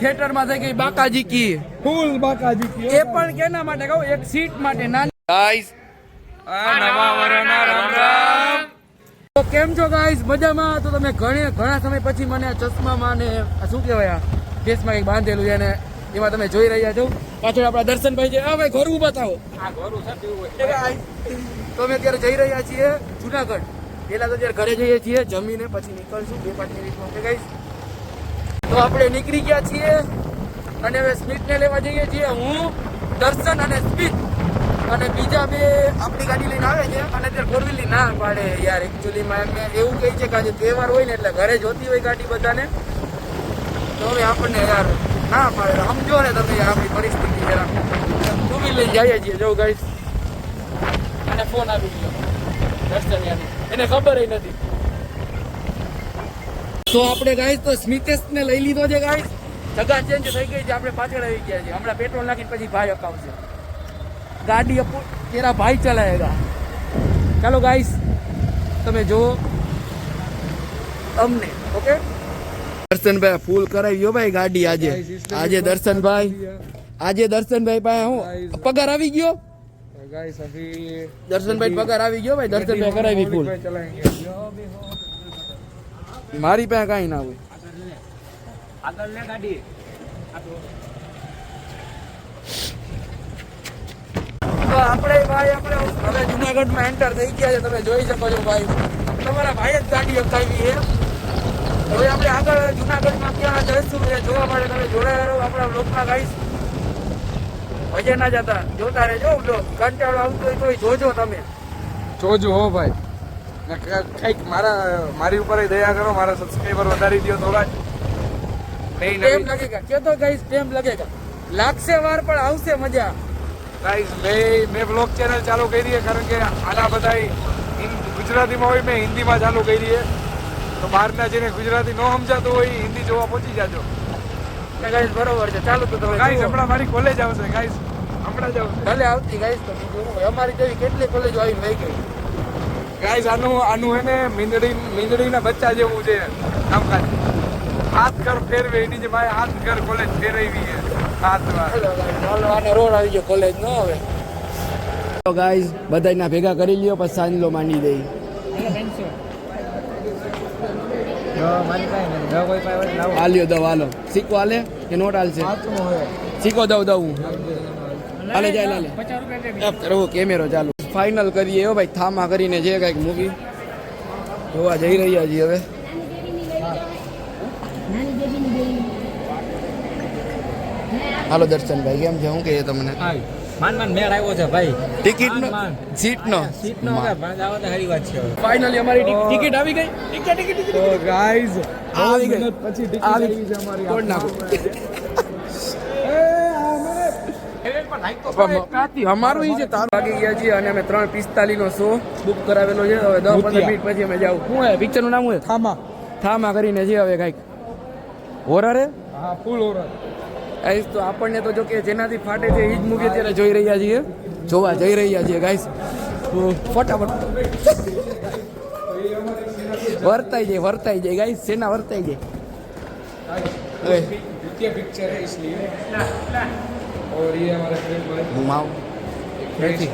થિયેટરમાં થઈ ગઈ બાકાજી કી. ફૂલ બાકાજી કી. એ પણ કેના માટે કહું? એક સીટ માટે નાની. ગાઈસ નવા વરના રામ રામ. તો કેમ છો ગાઈસ મજામાં? તો તમે ઘણી ઘણા સમય પછી મને આ ચશ્મામાં ને આ શું કહેવાય આ? કેસમાં કંઈક બાંધેલું છે ને એમાં તમે જોઈ રહ્યા છો. પાછળ આપણા દર્શનભાઈ છે. હા ભાઈ ઘર બતાવો એ guys, તો અમે અત્યારે જઈ રહ્યા છીએ જુનાગઢ. પેલા તો અત્યારે ઘરે જઈએ છીએ જમીને પછી નીકળશું. બે પાંચ મિનિટમાં ઓકે ગાઈસ તો આપણે નીકળી ગયા છીએ અને હવે સ્મિતને લેવા જઈએ છીએ. હું, દર્શન અને સ્મિત. અને બીજા બે આપણી ગાડી લઈને આવે છે. અને અત્યારે ફોર વ્હીલની ના પાડે યાર એકચ્યુઅલીમાં એમને એવું કહે છે કે આજે તહેવાર હોય ને એટલે ઘરે જોતી હોય ગાડી બધાને. તો હવે આપણને યાર ના પાડે. સમજો ને તમે આપણી પરિસ્થિતિ જરા. ટુ વ્હીલ લઈને જઈએ છીએ. જો ગાઈસ અને ફોન આવી ગયો દર્શન યાર. એને ખબર નથી. તો આપણે ગાઈસ તો સ્મિતેશને લઈ લીધો છે ગાઈસ જગા ચેન્જ થઈ ગઈ છે આપણે પાછળ આવી ગયા છે હમણાં પેટ્રોલ નાખીને પછી ભાઈ અપાવશે ગાડી તેરા ભાઈ ચલાવેગા ચાલો ગાઈસ તમે જો અમને ઓકે દર્શનભાઈ ફૂલ કરાવી ગયો ભાઈ ગાડી આજે આજે દર્શનભાઈ આજે દર્શનભાઈ પાસે હું પગાર આવી ગયો દર્શનભાઈ પગાર આવી ગયો ભાઈ દર્શનભાઈ કરાવી ફૂલ મારી પાસે કાંઈ ના હોય. આગળ લે ગાડી. તો આપણે ભાઈ આપણે હવે જુનાગઢમાં એન્ટર થઈ ગયા છે. તમે જોઈ શકો છો ભાઈ. તમારા ભાઈ જ ગાડી અપાવી છે. હવે આપણે આગળ જુનાગઢમાં ક્યાં જઈશું એ જોવા માટે તમે જોડાયા રહો. આપણા બ્લોકમાં ગાઈશ ભજે ના જતા. જોતા રહેજો બ્લોક કંટાળો આવતો હોય તો જોજો તમે. જોજો હો ભાઈ. કંઈક મારા મારી ઉપર દયા કરો મારા સબસ્ક્રાઈબર વધારી દો થોડા. નહીં લગેગા. કે તો ગાઈસ ટેમ લગેગા. લાગશે વાર પણ આવશે મજા. ગાઈસ મેં મેં બ્લોગ ચેનલ ચાલુ કરી છે કારણ કે આના બધા ગુજરાતીમાં હોય મેં હિન્દીમાં ચાલુ કરી છે. તો બહારના જેને ગુજરાતી ન સમજાતું હોય હિન્દી જોવા પહોંચી જાજો. ગાઈસ બરોબર છે. ચાલુ તો તમે ગાઈસ હમણાં મારી કોલેજ આવશે ગાઈસ. હમણાં જ આવશે. ભલે આવતી ગાઈસ તો. અમારી જેવી કેટલી કોલેજો આવીને વહી ગઈ ગાઈસ આનું આનું હે ને મીંદડી મીંદડીના બચ્ચા જેવું છે. કામકાજ. હાથ કર ફેરવે એની જે ભાઈ હાથ કર કોલેજ ફેરવી છે. હાથમાં હાલો guys, હાલો આને રોડ આવી ગયો કોલેજ નો હવે. તો ગાઈઝ બધાયના ભેગા કરી લ્યો પછી સાંજલો માંડી દઈ. હાલ્યો દવ હાલો. સિક્કો હાલે કે નોટ હાલશે? સિક્કો દઉં હાલે જાય હાલે. કેમેરો ચાલુ. ફાઇનલ કરીએ હો ભાઈ થામા કરીને જે કંઈક મૂકી. જોવા જઈ રહ્યા છીએ હવે. હાલો દર્શનભાઈ કેમ છે? શું કહીએ તમને? માન માન મેળ આવ્યો છે ભાઈ. Ticket no seat no seat no સારી વાત છે ફાઇનલી અમારી ટિકિટ આવી ગઈ? ટિકિટ ટિકિટ તો ગાઈસ આવી ગઈ. પછી ટિકિટ આવી. છે અમારી તોડ નાખો. અમારું ઈ છે વાગી ગયા છીએ અને અમે ત્રણ પિસ્તાલીસ નો શો બુક કરાવેલો છે. હવે દસ પંદર મિનિટ પછી અમે જાવ શું હે પિક્ચરનું નામ શું થામા. થામા કરીને છે હવે કંઈક. હોરર હે હા ફૂલ હોરર ગાઈસ તો આપણને તો જો કે જેનાથી ફાટે છે એ જ મૂવી અત્યારે જોઈ રહ્યા છીએ. જોવા જઈ રહ્યા છીએ ગાઈસ તો ફટાફટ. વર્તાઈ જાય વર્તાઈ જાય ગાઈસ સેના વર્તાઈ જાય? હવે द्वितीय पिक्चर है इसलिए और ये हमारे फ्रेंड भाई હું આવું નથી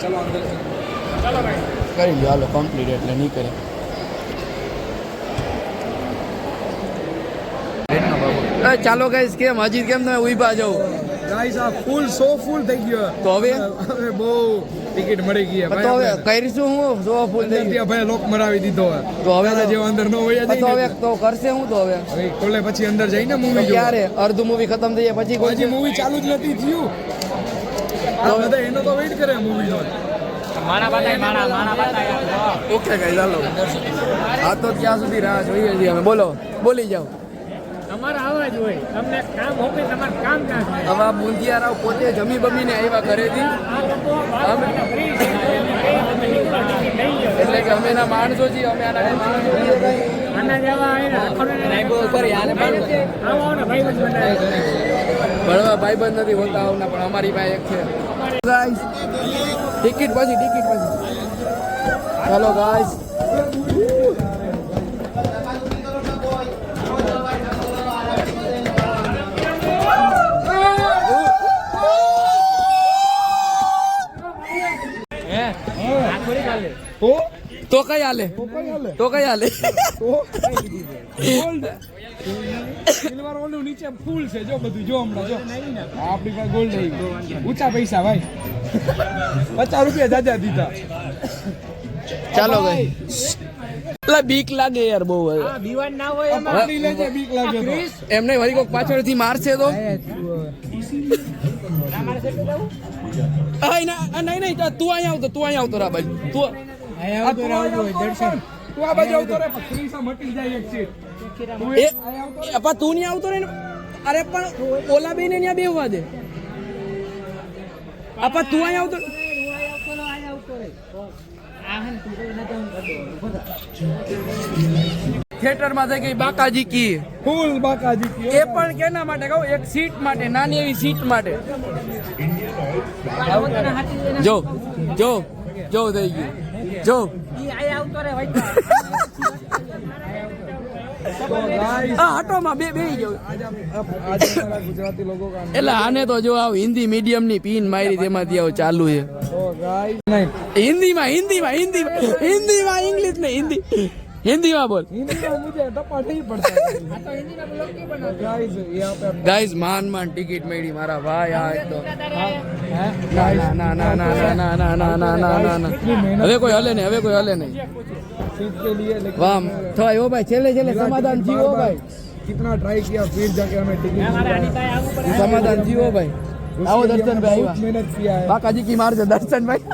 चलो अंदर चलो भाई કરી લો હાલો કમ્પ્લીટ એટલે નહીં કરે એ ચાલો ગાઈસ કેમ હજી કેમ તમે ઉભા જાવ ગાઈસ આ ફૂલ સો ફૂલ થઈ ગયો તો હવે હવે બહુ ટિકિટ મળી ગઈ તો હવે કરીશું હું? જો ફૂલ થઈ ગયું. ભાઈ લોક મરાવી દીધો તો હવે જે જેવો અંદર નો હોય તો હવે તો કરશે હું તો હવે. હવે કોલે પછી અંદર જઈને મૂવી જો ક્યારે? અર્ધ મૂવી ખતમ થઈ જાય પછી કોઈ મૂવી ચાલુ જ નથી થયું. આ બધા એનો તો વેઇટ કરે મૂવી નો. માણા બાતા માણા માણા બાતા ઓકે હાલો. આ તો ત્યાં સુધી રાહ જોઈએ છીએ અમે. બોલો બોલી જાઓ. તમારા આવાજ હોય. તમને કામ હોપે તમારે કામ ના થાય. હવે આ પોતે જમી બમીને આવ્યા ઘરેથી. એટલે કે અમે એના માણસો છીએ અમે આના. આના જેવા આવો ભણવા ભાઈબંધ નથી હોતા આવના પણ અમારી પાસે એક છે. ટિકિટ પછી ટિકિટ પછી. ચાલો કઈ હાલે તો કઈ હાલે સિલ્વર ઓલું નીચે ફૂલ છે. જો બધું જો હમણાં જો. આપણી પાસે ગોલ્ડ આવી ઊંચા પૈસા ભાઈ. પચાસ રૂપિયા જાજા દીધા. ચાલો ગઈ એટલે બીક લાગે યાર બહુ દીવાન ના હોય એમાં. લેજે બીક લાગે એમ નહીં વળી કોઈક પાછળથી મારશે તો. ના આ નહીં નહીં તું અહીંયા આવતો તું અહીંયા આવતો રા ભાઈ. તું તું આ બાજુ આવતો રે મટી જાય એક સીટ તું એ એ આયા આવતો રે. અપા તું નહીં આવતો રે ને? અરે પણ ઓલા બેને ત્યાં બેહવા દે. અપા તું અહીંયા આવતો થિયેટરમાં થઈ ગઈ બાકાજી કી. ફૂલ બાકાજી કી એ પણ કેના માટે કહું? એક સીટ માટે નાની એવી સીટ માટે. જો જો જો થઈ ગયું. જો. આટોમાં બે બે એટલે આને તો જો આવ હિન્દી મીડિયમ પીન મારી તેમાંથી આવું ચાલુ છે. હિન્દીમાં હિન્દીમાં હિન્દીમાં હિન્દીમાં ઇંગ્લિશ ને હિન્દી. હિન્દીમાં બોલ ગાઈઝ માન માન ટિકિટ મેળી મારા ભાઈ આ એકદમ હવે કોઈ હલે નહીં હવે કોઈ હલે નહીં વામ થાય ઓ ભાઈ છેલ્લે છેલ્લે સમાધાન જીવો ભાઈ કિતના ટ્રાય કિયા ફિર જાકે હમે ટિકિટ સમાધાન જીવો ભાઈ આવો દર્શન ભાઈ મહેનત કિયા બાકાજી કી મારજો દર્શન ભાઈ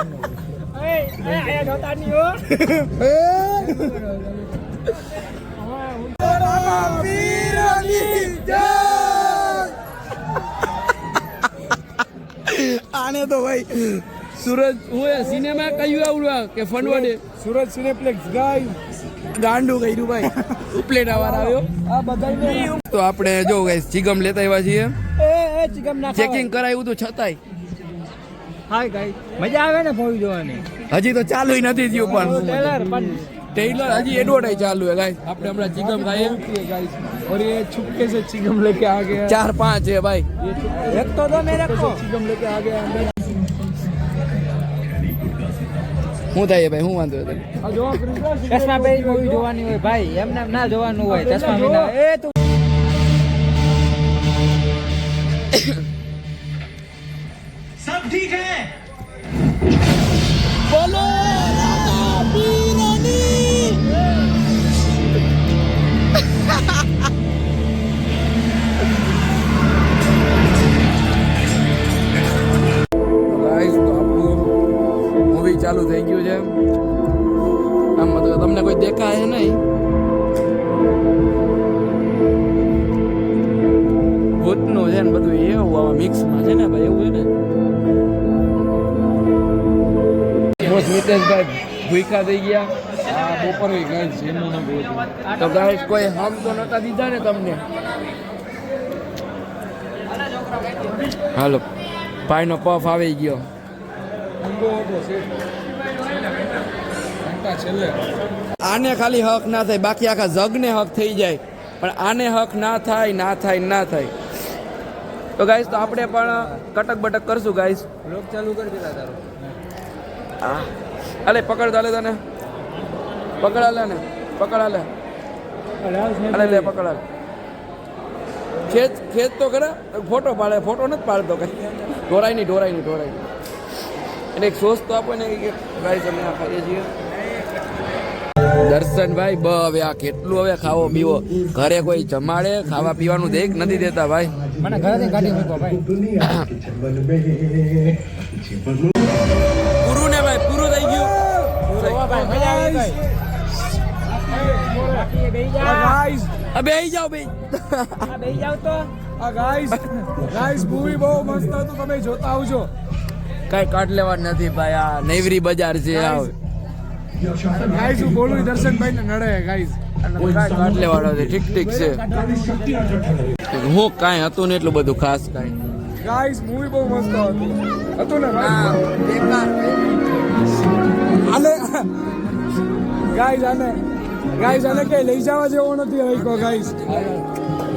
આને તો ભાઈ સુરજ હું સિનેમા કયું આવડું કે ફંડવાડે સુરજ સિનેપ્લેક્સ ગાય. ગાંડું કર્યું ભાઈ. ઉપલેટ વાર આવ્યો. આ બધા તો આપણે જો ગાઈસ ચિગમ લેતા આવ્યા છીએ. ચેકિંગ કરાયું હતું છતાંય. હાય ગાઈ મજા આવે ને મૂવી જોવાની હજી તો ચાલુ નથી થયું પણ ટ્રેલર પણ ટેલર હજી એડવર્ટાઈઝ ચાલુ છે ગાઈસ આપણે હમણાં ચિકમ ખાઈએ गाइस और ये छुपके से चिकम लेके आ गया ચાર પાંચ છે ભાઈ ये छुपके એક તો દો મેરે કો से चिकम लेके आ गया अंदर શું થાય ભાઈ શું વાંધો તને आ जो क्रिसमस ચશ્મા પહેરી મૂવી જોવાની હોય ભાઈ એમને એમ ના જોવાનું હોય ચશ્મા વિના એ તું सब ठीक है બોલો મૂવી ચાલુ થઈ ગયું છે આમ મતલબ તમને કોઈ દેખાય નહીં બોસ ભૂખા થઈ ગયા. આ બપોરે ગાઈસ એમનું નામ તો ગાઈસ કોઈ હમ તો નતા દીધા ને તમને? હાલો, ભાઈનો પફ આવી ગયો. આને ખાલી હક ના થાય, બાકી આખા જગને હક થઈ જાય. પણ આને હક ના થાય ના થાય ના થાય. તો ગાઈસ તો આપણે પણ કટક બટક કરશું ગાઈસ લોક ચાલુ કરી દીધા તારો. આ અલે પકડ દાલે તને. પકડ આલે ને. પકડ આલે. અલે લે પકડ આલે. ખેત ખેત તો ખરા. ફોટો પાડે ફોટો નથી પાડતો કઈ. ઢોરાય નહીં ઢોરાય નહીં ઢોરાય નહીં. એટલે એક સોસ તો આપો ને કે ગાઈસ અમે આ ખાઈએ છીએ. દર્શનભાઈ બ હવે આ કેટલું હવે ખાવો પીવો. ઘરે કોઈ જમાડે ખાવા પીવાનું દેખ નથી દેતા ભાઈ. મને ઘરેથી કાઢી મૂકો ભાઈ. બેહી જાઓ બે બેહી જાવ તો. આ ગાઈસ ગાઈસ મૂવી બહુ મસ્ત હતું તમે જોતા આવજો. કઈ કાટ લેવા નથી ભાઈ આ નૈવરી બજાર છે આ ગાઈસ હું બોલું દર્શનભાઈ ને નડે ગાઈસ કાંઈ કાટ લેવાનો છે ઠીક ઠીક છે. હું કાંઈ હતું ને એટલું બધું ખાસ કાંઈ. ગાઈસ મૂવી બહુ મસ્ત હતું. હતું ને બેકાર. ગાઈસ આને ગાઈસ આને કઈ લઈ જવા જેવો નથી રાખ્યો ગાઈસ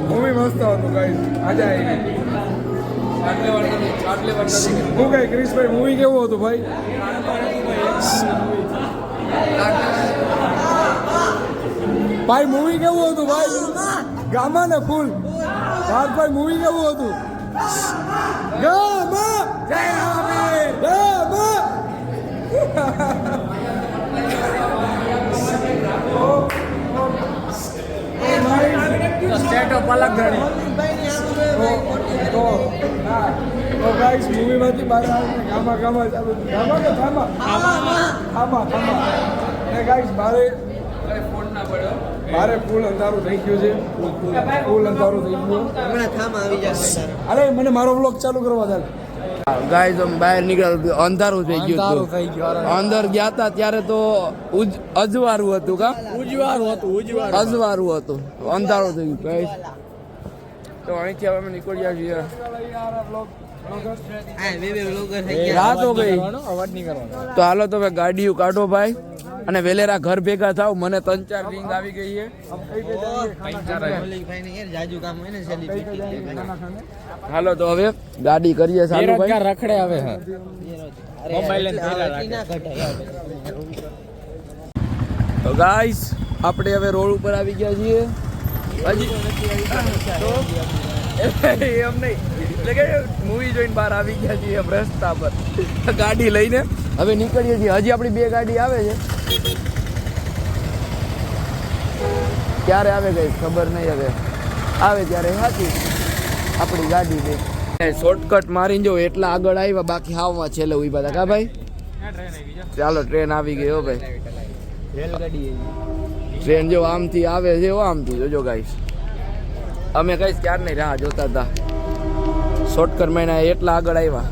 મૂવી મસ્ત હતું ગાઈસ આજે હું કઈ, ક્રિશભાઈ મૂવી કેવું હતું, ભાઈ? ભાઈ મૂવી કેવું હતું, ભાઈ? ગામા ને ફૂલ. ભાઈ મૂવી કેવું હતું? તો ગાઈસ મૂવીમાંથી બહાર આવીને ગામા ગામા ચાલુ ગામા કે થામા થામા થામા અને ગાઈસ મારે મારે ફૂલ અંધારું થઈ ગયું છે. ફૂલ અંધારું થઈ ગયું. અરે મને મારો બ્લોગ ચાલુ કરવા દે. ગાઈસ અમે બહાર નીકળ્યા અંધારું થઈ ગયું થઈ ગયું, અંદર ગયા હતા ત્યારે તો અજવારું હતું કા? ઉજવારું હતું ઉજવારું. અજવાળું હતું. અંધારું થઈ ગયું ગાઈસ તો અહીંથી હવે અમે નીકળ્યા છીએ. રાત હો ગઈ. અવાજ નહીં કરવાનો. તો હાલો તમે ગાડીઓ કાઢો ભાઈ. અને વેલેરા ઘર ભેગા થાવ મને ત્રણ ચાર રિંગ આવી ગઈ છે. હાલો તો હવે ગાડી કરીએ સારું ભાઈ રખડે હવે તો ગાઈસ આપણે હવે રોડ ઉપર આવી ગયા છીએ. હજી એમ નહીં. એટલે કે મૂવી જોઈને બહાર આવી ગયા છીએ રસ્તા પર. ગાડી લઈને હવે નીકળીએ છીએ. હજી આપણી બે ગાડી આવે છે. ક્યારે આવે ગઈ ખબર નહીં હવે. આવે ત્યારે સાચી આપણી ગાડી બે શોર્ટકટ મારીને જો એટલા આગળ આવ્યા, બાકી હાવમાં છેલ્લે ઊભા હતા કા ભાઈ? ચાલો ટ્રેન આવી ગઈ હો ભાઈ. ટ્રેન જો આમથી આવે છે આમથી. જોજો ગાઈશ અમે કઈ ક્યારે નહીં રાહ જોતા હતા. શોર્ટકટ મહિના એટલા આગળ આવ્યા.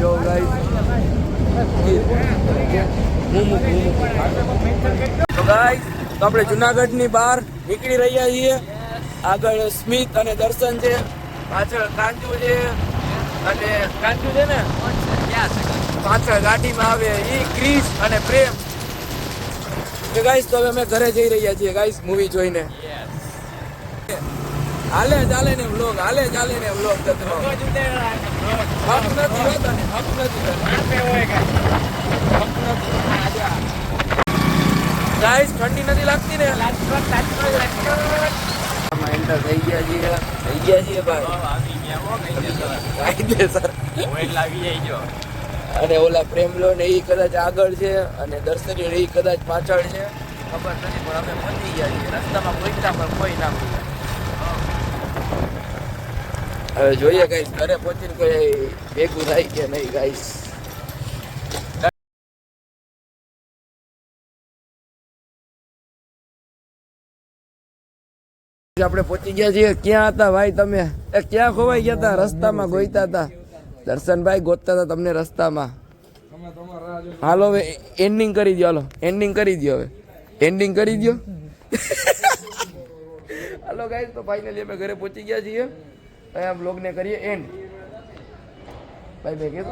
જો ગાઈસ. તો આપણે જુનાગઢની બહાર નીકળી રહ્યા છીએ. આગળ સ્મિત અને દર્શન છે. પાછળ કાંજુ છે. અને કાંજુ છે ને? પાછળ ગાડીમાં આવે એ ક્રિશ અને પ્રેમ. તો ગાઈસ તો હવે અમે ઘરે જઈ રહ્યા છીએ ગાઈસ મૂવી જોઈને. હાલે ચાલે ને વ્લોગ હાલે ચાલે ને વ્લોગ તત્વ હક નથી હોતા ને હક નથી ગાઈસ ઠંડી નથી લાગતી ને? એન્ટર થઈ ગયા છીએ. થઈ ગયા છીએ ભાઈ. કાયદેસર અને ઓલા પ્રેમલો ને એ કદાચ આગળ છે અને દર્શનીય એ કદાચ પાછળ છે. ખબર નથી, પણ અમે પહોંચી ગયા છીએ. રસ્તામાં પહોંચતા પણ કોઈ ના હવે જોઈએ કઈ ઘરે પહોંચીને કોઈ ભેગું થાય કે નહીં ગાઈસ, આપણે પહોંચી ગયા છીએ. ક્યાં હતા ભાઈ તમે? એ ક્યાં ખોવાઈ ગયા હતા? રસ્તામાં ગોઈતા હતા. દર્શનભાઈ ગોતતા હતા તમને રસ્તામાં. હાલો હવે એન્ડિંગ કરી દો હાલો. એન્ડિંગ કરી દો હવે. એન્ડિંગ કરી દો હાલો ગાઈસ તો ફાઇનલી અમે ઘરે પહોંચી ગયા છીએ. અહીંયા બ્લોગને કરીએ and bye bye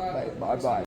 bye bye